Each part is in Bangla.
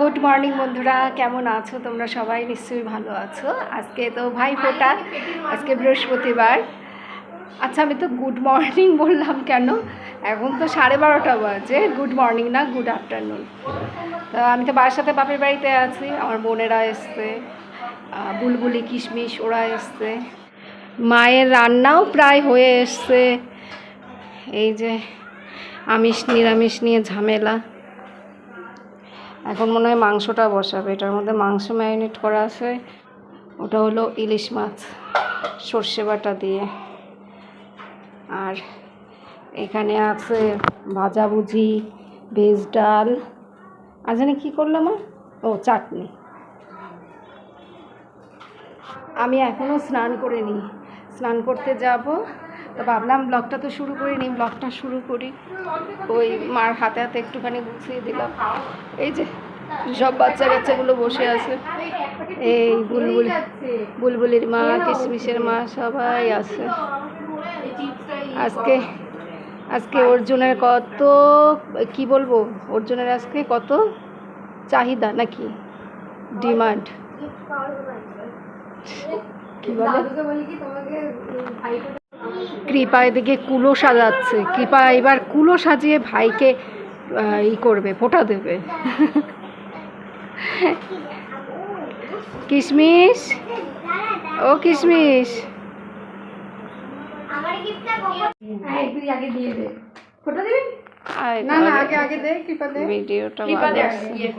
গুড মর্নিং বন্ধুরা কেমন আছো? তোমরা সবাই নিশ্চয়ই ভালো আছো। আজকে তো ভাই ফোটা আজকে বৃহস্পতিবার। আচ্ছা আমি তো গুড মর্নিং বললাম কেন? এখন তো সাড়ে বারোটা বাজে। গুড মর্নিং না গুড আফটারনুন। তা আমি তো বাবার সাথে বাপের বাড়িতে আছি আমার বোনেরা এসছে বুলবুলি কিশমিশ ওরা এসছে। মায়ের রান্নাও প্রায় হয়ে এসছে। এই যে আমিষ নিরামিষ নিয়ে ঝামেলা। এখন মনে হয় মাংসটা বসাবে। এটার মধ্যে মাংস ম্যারিনেট করা আছে। ওটা হলো ইলিশ মাছ, সর্ষে বাটা দিয়ে। আর এখানে আছে ভাজাভুজি ভেজ ডাল। আর জানি কী করলাম ও, চাটনি। আমি এখনও স্নান করিনি। স্নান করতে যাব। তো ভাবলাম ব্লগটা তো শুরু করিনি ব্লগটা শুরু করি। ওই মার হাতে হাতে একটুখানি গুছিয়ে দিলাম। এই যে সব বাচ্চা কাচ্চাগুলো বসে আছে। এই বুলবুলি বুলবুলির মা কিশমিশের মা সবাই আছে। আজকে আজকে অর্জুনের কত কি বলব? অর্জুনের আজকে কত চাহিদা নাকি? ডিমান্ড। কি বলে? কৃপা এদিকে কুলো সাজাচ্ছে। কৃপা এবার কুলো সাজিয়ে ভাইকে ই করবে ফোটা দেবে। কিশমিশ? ও কিশমিশ। আয় না না আগে আগে দে ভিডিওটা কৃপা ভালো দে আছে। ইয়ে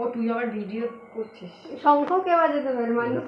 ও তুই আবার ভিডিও করছিস। শঙ্খ কে বাজাতে পারে মানুষ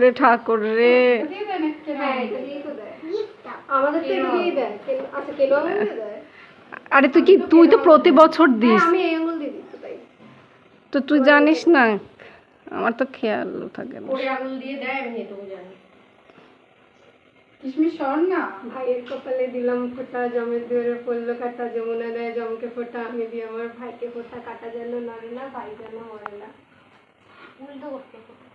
ওরে ঠাকুর রে। আচ্ছা আরে তুই কি তুই তো প্রতি বছর দিস। তাই তো তুই জানিস না আমার তো খেয়াল থাকে না। কিশমিশ শোন না। ভাইয়ের কপালে দিলাম ফোঁটা জমের দুয়ারে পড়ল কাটা যমুনা দেয় জমকে ফোঁটা আমি দিয়ে আমার ভাইকে ফোঁটা কাটা যেন নড়ে না ভাই যেন মরে না। উল্টো করতে।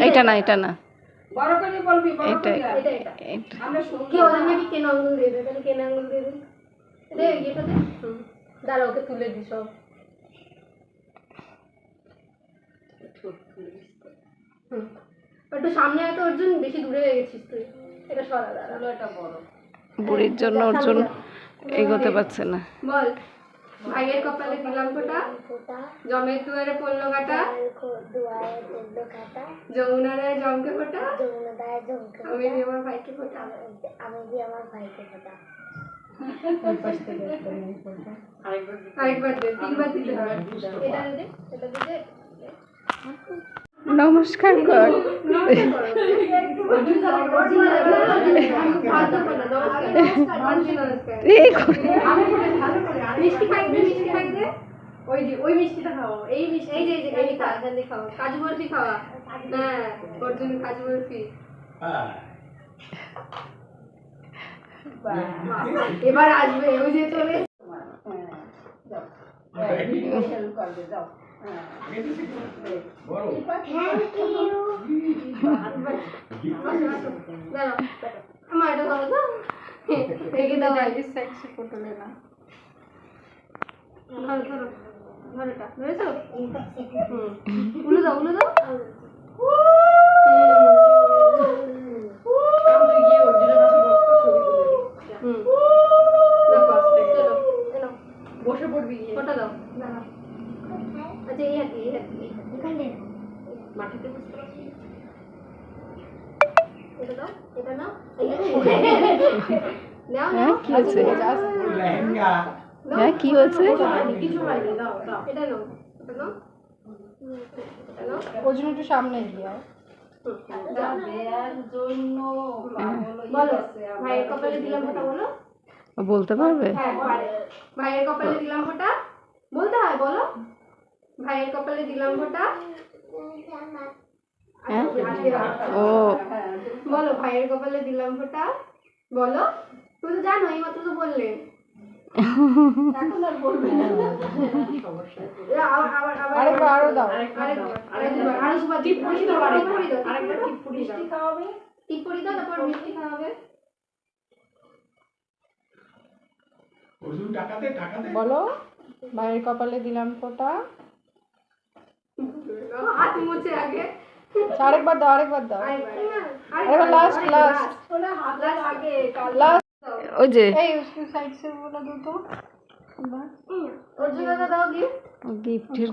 এটা না এটা না এটা। দাঁড়া ওকে তুলে। একটু সামনে এত অর্জুন বেশি দূরে হয়ে গেছিস তুই এটা সরা দাঁড়া এটা বড় বুড়ির জন্য অর্জুন এগোতে পারছে না। বল, ভাইয়ের কপালে দিলাম ফোঁটা জমের দুয়ারে পড়ল কাটা? যমুনা রায় জমকে ফোঁটা? আমি দিয়ে আমার ভাইকে ফোঁটা। আরেকবার দে, তিনবার দিতে হবে। এটা দে এটা দে নমস্কার কর। এই করে মিষ্টি খাই দে মিষ্টি খাই দে ওই যে ওই মিষ্টিটা খাও এই মিষ্টি এই যে এই যে এই খা জলদি খাও কাজু বরফি খাওয়া হ্যাঁ ওর জন্য কাজু বরফি এবার আসবে ওই যে চলে বড় উলে দাও উলে দাও হুম চলো এনো বসে পড়বি ফটো দাও দাঁড়াও আচ্ছা এই হাতে এই হাতে এই হাতে এখানে মাটিতে বসতে পারছি এটা দাও এটা নাও এই হাতে। নাও হ্যাঁ নাও কি হয়েছে লেহেঙ্গা হ্যাঁ কি হয়েছে? কিছু হয়নি দাও দাও এটা নাও এটা নাও এটা নাও ওর জন্য একটু সামনে এগিয়ে ভাইয়ের কপালে দিলাম বলতে পারবে? হ্যাঁ ভাইয়ের কপালে দিলাম ফোঁটা বলতে হয় বলো। ভাইয়ের কপালে দিলাম ফোঁটা হ্যাঁ? ও। বলো ভাইয়ের কপালে দিলাম ফোঁটা বলো। তুমি তো জানো এই মাত্র তো বললে। বলো ভাইয়ের কপালে দিলাম ফোঁটা। হাত মুছে আগে। আরেকবার দাও আরেকবার দাও। আরেকবার লাস্ট লাস্ট লাস্ট ওই যে। গিফটের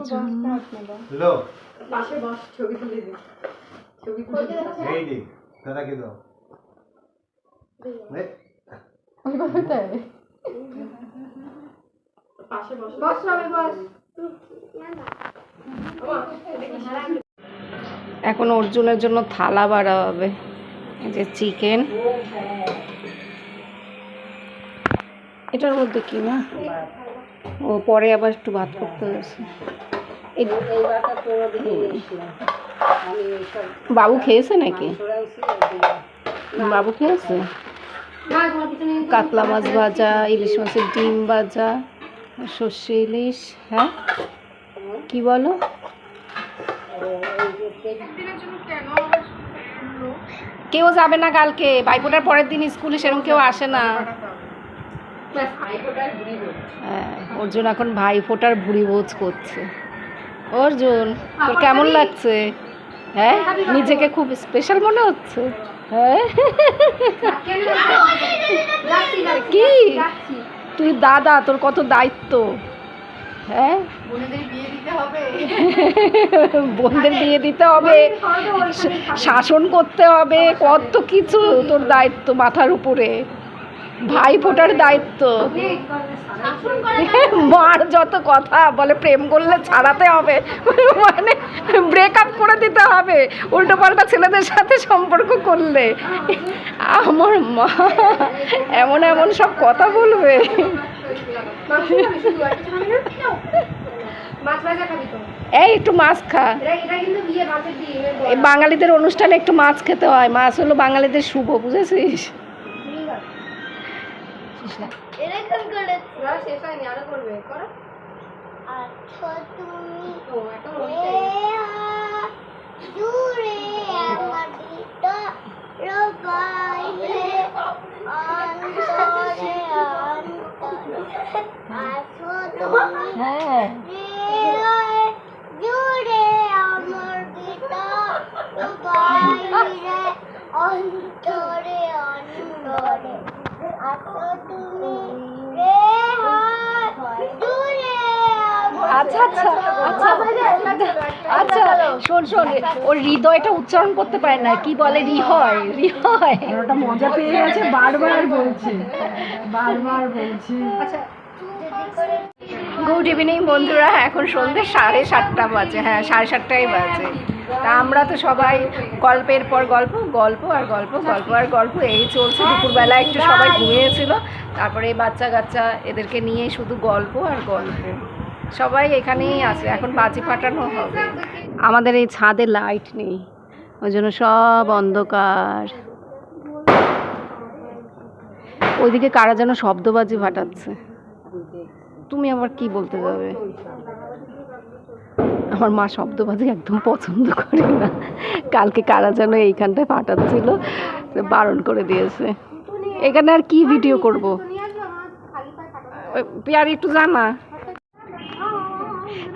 এখন অর্জুনের জন্য থালা বাড়া হবে যে চিকেন এটার মধ্যে কি না? ও, পরে আবার একটু ভাত করতে হয়েছে। বাবু খেয়েছে নাকি? বাবু খেয়েছে? কাতলা মাছ ভাজা, ইলিশ মাছের ডিম ভাজা, সর্ষে ইলিশ হ্যাঁ? কি বলো? কেউ যাবে না কালকে। ভাইফোঁটার পরের দিন স্কুলে সেরকম কেউ আসে না। হ্যাঁ অর্জুন এখন ভাই ফোটার ভুড়ি ভোজ করছে। অর্জুন তোর কেমন লাগছে? হ্যাঁ নিজেকে খুব স্পেশাল মনে হচ্ছে? হ্যাঁ? কি? তুই দাদা তোর কত দায়িত্ব? হ্যাঁ? বোনদের বিয়ে দিতে হবে। শাসন করতে হবে। কত কিছু তোর দায়িত্ব মাথার উপরে। ভাই ফোটার দায়িত্ব মার যত কথা বলে প্রেম করলে ছাড়াতে হবে। মানে ব্রেকআপ করে দিতে হবে। উল্টো পাল্টা ছেলেদের সাথে সম্পর্ক করলে। আমার মা এমন এমন সব কথা বলবে। এই একটু মাছ খা। বাঙালিদের অনুষ্ঠানে একটু মাছ খেতে হয়। মাছ হলো বাঙালিদের শুভ বুঝেছিস? এরকম করে না শেষ হয়নি আরও করবে করো। আচ্ছা তুমি ও এখন দূরে আমার ভিতর বাইরে অন্তরে আছো তুমি হ্যাঁ আমার ভিতর বাইরে অন্তরে আছো তুমি রে দূরে আমার আচ্ছা আচ্ছা আচ্ছা আচ্ছা শোন শোন ওর হৃদয়টা উচ্চারণ করতে পারে না কি বলে? রিহয় রিহয়। ওটা মজা পেয়ে গেছে বারবার বলছে বারবার বলছে। আচ্ছা। গুড ইভিনিং বন্ধুরা এখন সন্ধ্যে সাড়ে সাতটা বাজে হ্যাঁ সাড়ে সাতটাই বাজে। তা আমরা তো সবাই গল্পের পর গল্প গল্প আর গল্প গল্প আর গল্প, এই চলছে। দুপুরবেলা একটু সবাই ঘুমিয়েছিল। তারপরে বাচ্চা কাচ্চা এদেরকে নিয়ে শুধু গল্প আর গল্প। সবাই এখানেই আছে, এখন বাজি ফাটানো হবে। আমাদের এই ছাদে লাইট নেই, ওই জন্য সব অন্ধকার। ওইদিকে কারা যেন শব্দবাজি ফাটাচ্ছে। তুমি আবার কি বলতে যাবে? আমার মা শব্দবাজি একদম পছন্দ করে না। কালকে কারা যেন এইখানটায় পাঠাচ্ছিল বারণ করে দিয়েছে। এখানে আর কি ভিডিও করব? পিয়ার একটু জানা।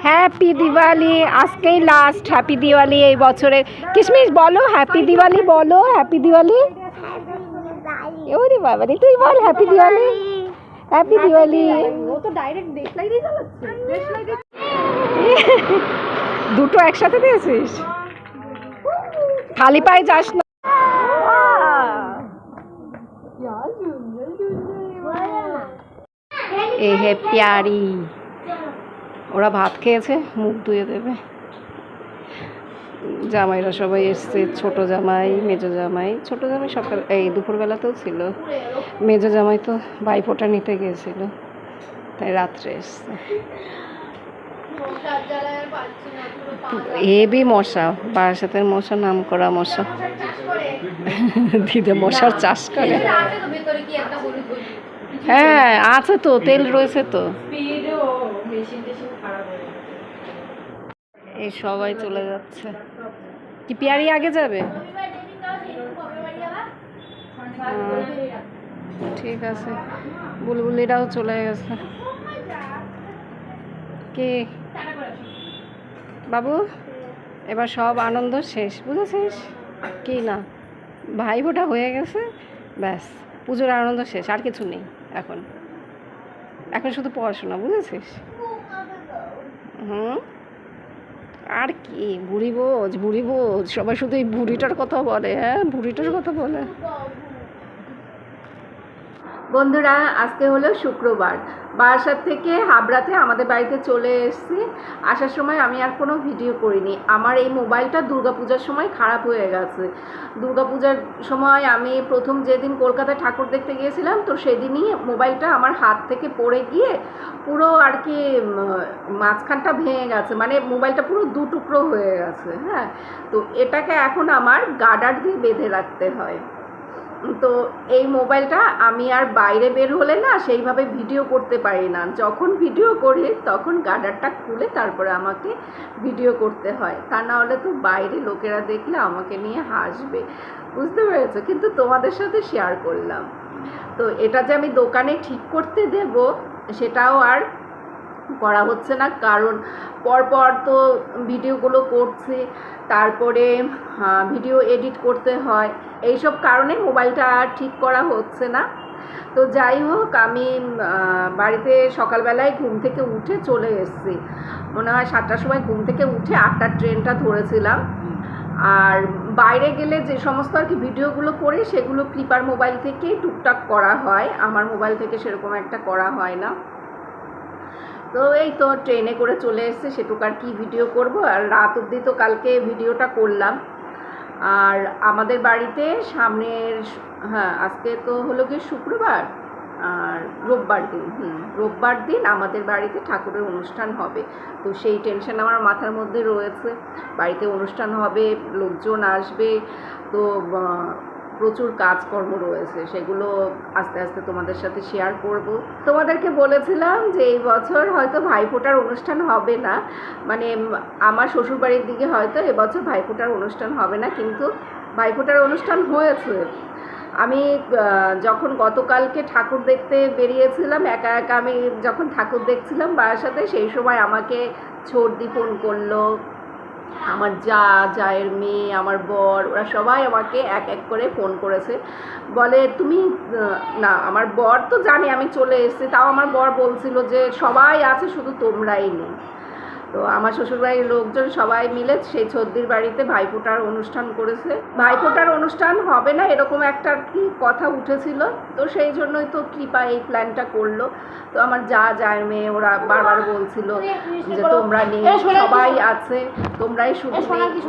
হ্যাপি দিওয়ালি আজকেই লাস্ট হ্যাপি দিওয়ালি এই বছরে। কিশমিশ বলো হ্যাপি দিওয়ালি বলো হ্যাপি দিওয়ালি ওরে বাবা রে তুই বল হ্যাপি দিওয়ালি হ্যাপি দিওয়ালি ও তো ডাইরেক্ট দেশলাই দিয়ে দুটো একসাথে দিয়েছিস? খালি পায়ে যাস না। এ হে প্যারি। ওরা ভাত খেয়েছে, মুখ ধুয়ে দেবে। জামাইরা সবাই এসছে, ছোট জামাই, মেজো জামাই। ছোট জামাই সকাল, এই দুপুরবেলাতেও ছিল। মেজো জামাই তো ভাইফোঁটা নিতে গিয়েছিল, তাই রাত্রে এসছে। হেবি মশা, বারাসাতের মশা নাম করা মশা। দিদা মশার চাষ করে। হ্যাঁ আছে তো, তেল রয়েছে তো। এই সবাই চলে যাচ্ছে। কি পিয়ারি আগে যাবে? ঠিক আছে। বুলবুলিরাও চলে গেছে। কে? বাবু, এবার সব আনন্দ শেষ, বুঝেছিস? কি না? ভাই ফোঁটা হয়ে গেছে, ব্যাস, পুজোর আনন্দ শেষ, আর কিছু নেই এখন। এখন শুধু পড়াশোনা, বুঝেছিস? হুম? আর কি, বুড়ি বোঝ বুড়ি বোঝ, সবাই শুধু এই বুড়িটার কথা বলে হ্যাঁ? বুড়িটার কথা বলে। বন্ধুরা, আজকে হলো শুক্রবার। বারাসাত থেকে হাবড়াতে আমাদের বাড়িতে চলে এসেছি। আসার সময় আমি আর কোনো ভিডিও করিনি। আমার এই মোবাইলটা দুর্গাপূজার সময় খারাপ হয়ে গেছে। দুর্গাপূজার সময় আমি প্রথম যেদিন কলকাতায় ঠাকুর দেখতে গিয়েছিলাম, তো সেদিনই মোবাইলটা আমার হাত থেকে পড়ে গিয়ে পুরো আর কি মাঝখানটা ভেঙে গেছে। মানে মোবাইলটা পুরো দু টুকরো হয়ে গেছে হ্যাঁ? তো এটাকে এখন আমার গার্ডার দিয়ে বেঁধে রাখতে হয়। তো এই মোবাইলটা আমি আর বাইরে বের হলে না সেইভাবে ভিডিও করতে পারি না। যখন ভিডিও করি, তখন গার্ডারটা খুলে তারপরে আমাকে ভিডিও করতে হয়। তা না হলে তো বাইরে লোকেরা দেখলে আমাকে নিয়ে হাসবে। বুঝতে পেরেছ? কিন্তু তোমাদের সাথে শেয়ার করলাম। তো এটা যে আমি দোকানে ঠিক করতে দেব, সেটাও আর করা হচ্ছে না। কারণ পরপর তো ভিডিওগুলো করছি, তারপরে ভিডিও এডিট করতে হয়। এইসব কারণে মোবাইলটা আর ঠিক করা হচ্ছে না। তো যাই হোক, আমি বাড়িতে সকালবেলায় ঘুম থেকে উঠে চলে এসেছি। মনে হয় সাতটার সময় ঘুম থেকে উঠে আটটার ট্রেনটা ধরেছিলাম। আর বাইরে গেলে যে সমস্ত আর কি ভিডিওগুলো করি, সেগুলো ক্লিপার মোবাইল থেকেই টুকটাক করা হয়। আমার মোবাইল থেকে সেরকম একটা করা হয় না। তো এই তো ট্রেনে করে চলে এসেছে, সেটুকু আর কি ভিডিও করব। আর রাত অবধি তো কালকে ভিডিওটা করলাম। আর আমাদের বাড়িতে সামনের হ্যাঁ আজকে তো হলো কি শুক্রবার। আর রোববার দিন, হুম, রোববার দিন আমাদের বাড়িতে ঠাকুরের অনুষ্ঠান হবে। তো সেই টেনশন আমার মাথার মধ্যে রয়েছে। বাড়িতে অনুষ্ঠান হবে, লোকজন আসবে। তো প্রচুর কাজকর্ম রয়েছে, সেগুলো আস্তে আস্তে তোমাদের সাথে শেয়ার করব। তোমাদেরকে বলেছিলাম যে এই বছর হয়তো ভাইফোঁটার অনুষ্ঠান হবে না মানে আমার শ্বশুরবাড়ির দিকে হয়তো এবছর ভাইফোঁটার অনুষ্ঠান হবে না, কিন্তু ভাইফোঁটার অনুষ্ঠান হয়েছে। আমি যখন গতকালকে ঠাকুর দেখতে বেরিয়েছিলাম, একা একা আমি যখন ঠাকুর দেখছিলাম বারাসাতে, সেই সময় আমাকে ছর্দি ফোন করল আমার যা, জায়ের মেয়ে, আমার বর, ওরা সবাই আমাকে এক এক করে ফোন করেছে। বলে, তুমি, না, আমার বর তো জানে আমি চলে এসেছি। তাও আমার বর বলছিল যে, সবাই আছে, শুধু তোমরাই নেই। তো আমার শ্বশুরবাড়ির লোকজন সবাই মিলে সেই ছদ্দির বাড়িতে ভাইফোঁটার অনুষ্ঠান করেছে। ভাইফোঁটার অনুষ্ঠান হবে না এরকম একটা কি কথা উঠেছিল। তো সেই জন্যই তো কৃপা এই প্ল্যানটা করল। তো আমার যা যায় মেয়ে ওরা বারবার বলছিল যে তোমরা নেই সবাই আছে তোমরাই শুধু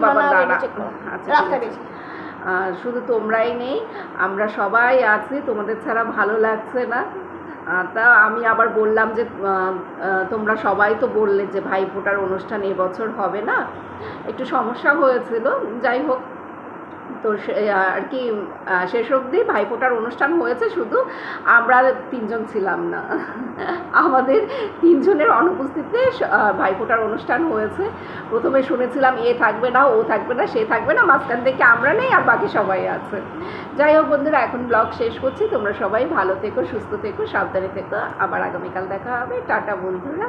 বাবা দাঁড়া। আচ্ছা শুধু তোমরাই নেই আমরা সবাই আছি তোমাদের ছাড়া ভালো লাগছে না। তা আমি আবার বললাম যে তোমরা সবাই তো বললে যে ভাই ফোটার অনুষ্ঠান এবছর হবে না। একটু সমস্যা হয়েছিল। যাই হোক তো আর কি শেষ অবধি ভাইফোঁটার অনুষ্ঠান হয়েছে শুধু। আমরা তিনজন ছিলাম না। আমাদের তিনজনের অনুপস্থিতিতে ভাইফোঁটার অনুষ্ঠান হয়েছে। প্রথমে শুনেছিলাম, এ থাকবে না, ও থাকবে না, সে থাকবে না, মাঝখান থেকে আমরা নেই আর বাকি সবাই আছে। যাই হোক বন্ধুরা, এখন ব্লগ শেষ করছি। তোমরা সবাই ভালো থেকো, সুস্থ থেকো, সাবধানে থেকো। আবার আগামীকাল দেখা হবে। টাটা বন্ধুরা।